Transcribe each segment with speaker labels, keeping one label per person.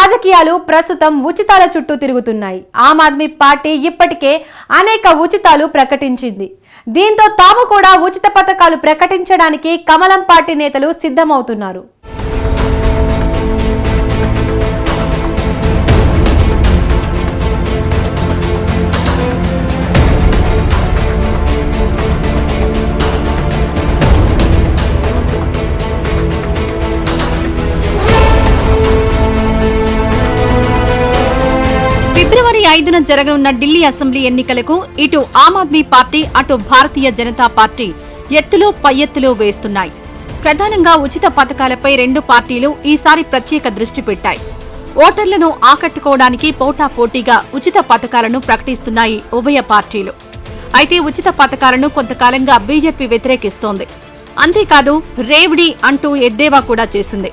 Speaker 1: రాజకీయాలు ప్రస్తుతం ఉచితాల చుట్టూ తిరుగుతున్నాయి. ఆమ్ ఆద్మీ పార్టీ ఇప్పటికే అనేక ఉచితాలు ప్రకటించింది. దీంతో తాము కూడా ఉచిత పథకాలు ప్రకటించడానికి కమలం పార్టీ నేతలు సిద్ధమవుతున్నారు.
Speaker 2: ఐదున జరగనున్న ఢిల్లీ అసెంబ్లీ ఎన్నికలకు ఇటు ఆమ్ ఆద్మీ పార్టీ అటు భారతీయ జనతా పార్టీ ఎత్తులు పై వేస్తున్నాయి. ప్రధానంగా ఉచిత పథకాలపై రెండు పార్టీలు ఈసారి ప్రత్యేక దృష్టి పెట్టాయి. ఓటర్లను ఆకట్టుకోవడానికి పోటాపోటీగా ఉచిత పథకాలను ప్రకటిస్తున్నాయి ఉభయ పార్టీలు. అయితే ఉచిత పథకాలను కొంతకాలంగా బీజేపీ వ్యతిరేకిస్తోంది. అంతేకాదు రేవిడి అంటూ ఎద్దేవా కూడా చేసింది.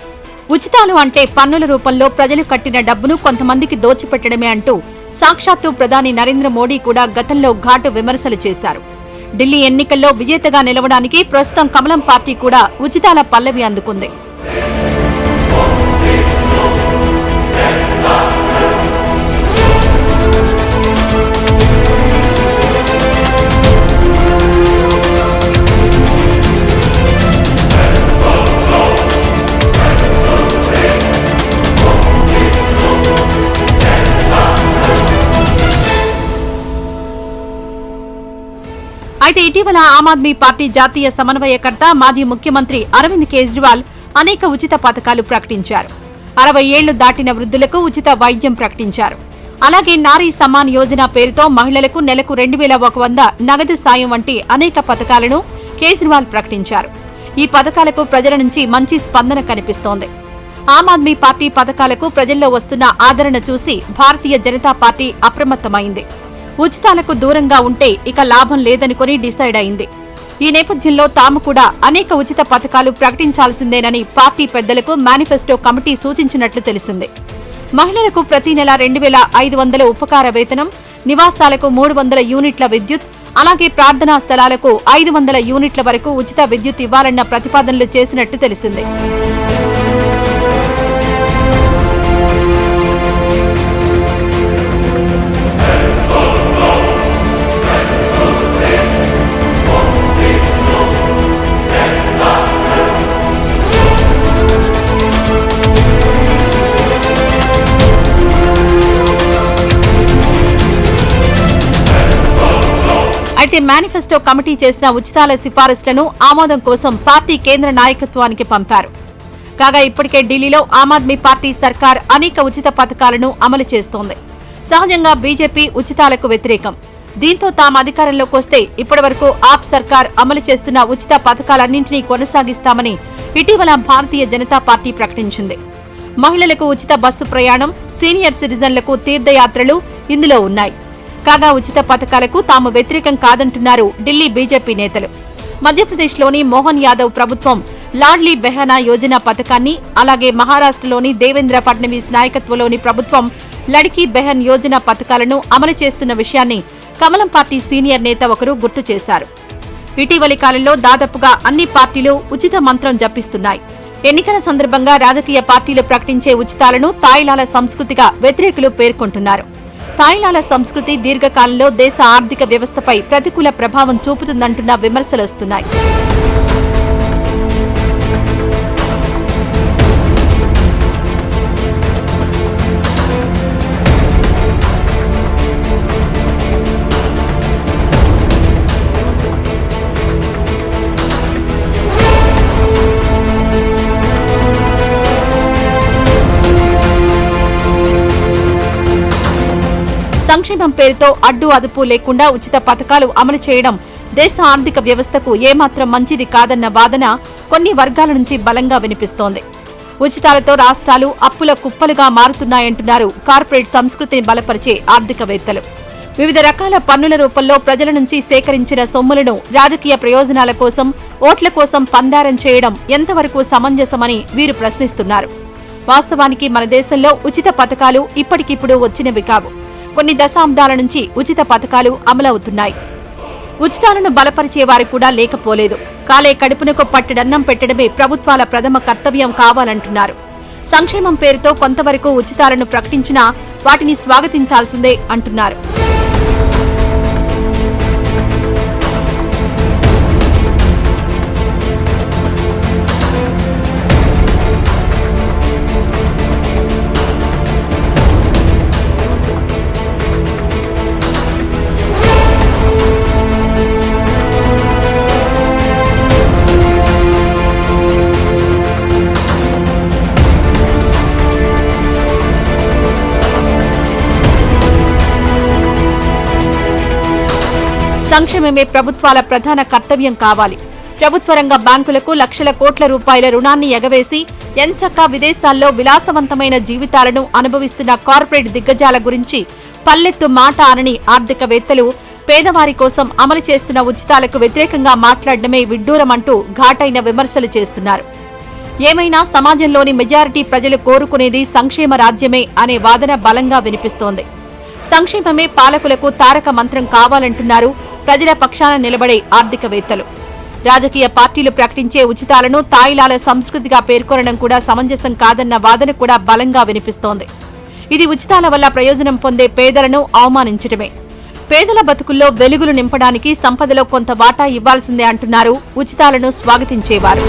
Speaker 2: ఉచితాలు అంటే పన్నుల రూపంలో ప్రజలు కట్టిన డబ్బును కొంతమందికి దోచిపెట్టడమే అంటూ సాక్షాత్తు ప్రధాని నరేంద్ర మోడీ కూడా గతంలో ఘాటు విమర్శలు చేశారు. ఢిల్లీ ఎన్నికల్లో విజేతగా నిలవడానికి ప్రస్తుతం కమలం పార్టీ కూడా ఉచితాల పల్లవి అందుకుంది. ఇటీవల ఆమ్ ఆద్మీ పార్టీ జాతీయ సమన్వయకర్త మాజీ ముఖ్యమంత్రి అరవింద్ కేజ్రీవాల్ అనేక ఉచిత పథకాలు ప్రకటించారు. అరవై ఏళ్ళు దాటిన వృద్ధులకు ఉచిత వైద్యం ప్రకటించారు. అలాగే నారీ సమాన్ యోజన పేరుతో మహిళలకు నెలకు రెండు వేల ఒక వంద నగదు సాయం వంటి అనేక పథకాలను కేజ్రీవాల్ ప్రకటించారు. ఈ పథకాలకు ప్రజల నుంచి మంచి స్పందన కనిపిస్తోంది. ఆమ్ ఆద్మీ పార్టీ పథకాలకు ప్రజల్లో వస్తున్న ఆదరణ చూసి భారతీయ జనతా పార్టీ అప్రమత్తమైంది. ఉచితాలకు దూరంగా ఉంటే ఇక లాభం లేదనుకుని డిసైడ్ అయింది. ఈ నేపథ్యంలో తాము కూడా అనేక ఉచిత పథకాలు ప్రకటించాల్సిందేనని పార్టీ పెద్దలకు మేనిఫెస్టో కమిటీ సూచించినట్లు తెలిసింది. మహిళలకు ప్రతి నెల రెండు వేల ఐదు వందల ఉపకార వేతనం నివాసాలకు మూడు వందల యూనిట్ల విద్యుత్ అలాగే ప్రార్థనా స్థలాలకు ఐదు వందల యూనిట్ల వరకు ఉచిత విద్యుత్ ఇవ్వాలన్న ప్రతిపాదనలు చేసినట్టు తెలిసింది. అయితే మేనిఫెస్టో కమిటీ చేసిన ఉచితాల సిఫారసులను ఆమోదం కోసం పార్టీ కేంద్ర నాయకత్వానికి పంపారు. కాగా ఇప్పటికే ఢిల్లీలో ఆమ్ ఆద్మీ పార్టీ సర్కార్ అనేక ఉచిత పథకాలను అమలు చేస్తోంది. సహజంగా బీజేపీ ఉచితాలకు వ్యతిరేకం. దీంతో తాము అధికారంలోకి వస్తే ఇప్పటివరకు ఆప్ సర్కార్ అమలు చేస్తున్న ఉచిత పథకాలన్నింటినీ కొనసాగిస్తామని ఇటీవల భారతీయ జనతా పార్టీ ప్రకటించింది. మహిళలకు ఉచిత బస్సు ప్రయాణం సీనియర్ సిటిజన్లకు తీర్థయాత్రలు ఇందులో ఉన్నాయి. కాగా ఉచిత పథకాలకు తాము వ్యతిరేకం కాదంటున్నారు ఢిల్లీ బీజేపీ నేతలు. మధ్యప్రదేశ్లోని మోహన్ యాదవ్ ప్రభుత్వం లాడ్లీ బెహనా యోజన పథకాన్ని అలాగే మహారాష్ట్రలోని దేవేంద్ర ఫడ్నవీస్ నాయకత్వంలోని ప్రభుత్వం లడ్కీ బెహన్ యోజన పథకాలను అమలు చేస్తున్న విషయాన్ని కమలం పార్టీ సీనియర్ నేత ఒకరు గుర్తు చేశారు. ఇటీవలి కాలంలో దాదాపుగా అన్ని పార్టీలు ఉచిత మంత్రం జపిస్తున్నాయి. ఎన్నికల సందర్భంగా రాజకీయ పార్టీలు ప్రకటించే ఉచితాలను తాయిలాల సంస్కృతిగా వ్యతిరేకులు పేర్కొంటున్నారు. తాయిలాల సంస్కృతి దీర్ఘకాలంలో దేశ ఆర్థిక వ్యవస్థపై ప్రతికూల ప్రభావం చూపుతుందంటున్న విమర్శలు వస్తున్నాయి పేరుతో అడ్డు అదుపు లేకుండా ఉచిత పథకాలు అమలు చేయడం దేశ ఆర్థిక వ్యవస్థకు ఏమాత్రం మంచిది కాదన్న వాదన కొన్ని వర్గాల నుంచి బలంగా వినిపిస్తోంది. ఉచితాలతో రాష్ట్రాలు అప్పుల కుప్పలుగా మారుతున్నాయంటున్నారు కార్పొరేట్ సంస్కృతిని బలపరిచే ఆర్థికవేత్తలు. వివిధ రకాల పన్నుల రూపంలో ప్రజల నుంచి సేకరించిన సొమ్ములను రాజకీయ ప్రయోజనాల కోసం ఓట్ల కోసం పందారం చేయడం ఎంతవరకు సమంజసమని వీరు ప్రశ్నిస్తున్నారు. వాస్తవానికి మన దేశంలో ఉచిత పథకాలు ఇప్పటికిప్పుడు వచ్చినవి కావు. కొన్ని దశాబ్దాల నుంచి ఉచిత పథకాలు అమలవుతున్నాయి. ఉచితాలను బలపరిచే వారు కూడా లేకపోలేదు. కాలే కడుపునకు పట్టడన్నం పెట్టడమే ప్రభుత్వాల ప్రథమ కర్తవ్యం కావాలంటున్నారు. సంక్షేమం పేరుతో కొంతవరకు ఉచితాలను ప్రకటించినా వాటిని స్వాగతించాల్సిందే అంటున్నారు. సంక్షేమమే ప్రభుత్వాల ప్రధాన కర్తవ్యం కావాలి. ప్రభుత్వ రంగ బ్యాంకులకు లక్షల కోట్ల రూపాయల రుణాన్ని ఎగవేసి ఎంచక్క విదేశాల్లో విలాసవంతమైన జీవితాలను అనుభవిస్తున్న కార్పొరేట్ దిగ్గజాల గురించి పల్లెత్తు మాట అనని ఆర్థికవేత్తలు పేదవారి కోసం అమలు చేస్తున్న ఉచితాలకు వ్యతిరేకంగా మాట్లాడడమే విడ్డూరమంటూ ఘాటైన విమర్శలు చేస్తున్నారు. ఏమైనా సమాజంలోని మెజారిటీ ప్రజలు కోరుకునేది సంక్షేమ రాజ్యమే అనే వాదన బలంగా వినిపిస్తోంది. సంక్షేమమే పాలకులకు తారక మంత్రం కావాలంటున్నారు ప్రజల పక్షాన నిలబడే ఆర్థికవేత్తలు. రాజకీయ పార్టీలు ప్రకటించే ఉచితాలను తాయిలాల సంస్కృతిగా పేర్కొనడం కూడా సమంజసం కాదన్న వాదన కూడా బలంగా వినిపిస్తోంది. ఇది ఉచితాల వల్ల ప్రయోజనం పొందే పేదలను అవమానించడమే పేదల బతుకుల్లో వెలుగులు నింపడానికి సంపదలో కొంత వాటా ఇవ్వాల్సిందే అంటున్నారు ఉచితాలను స్వాగతించేవారు.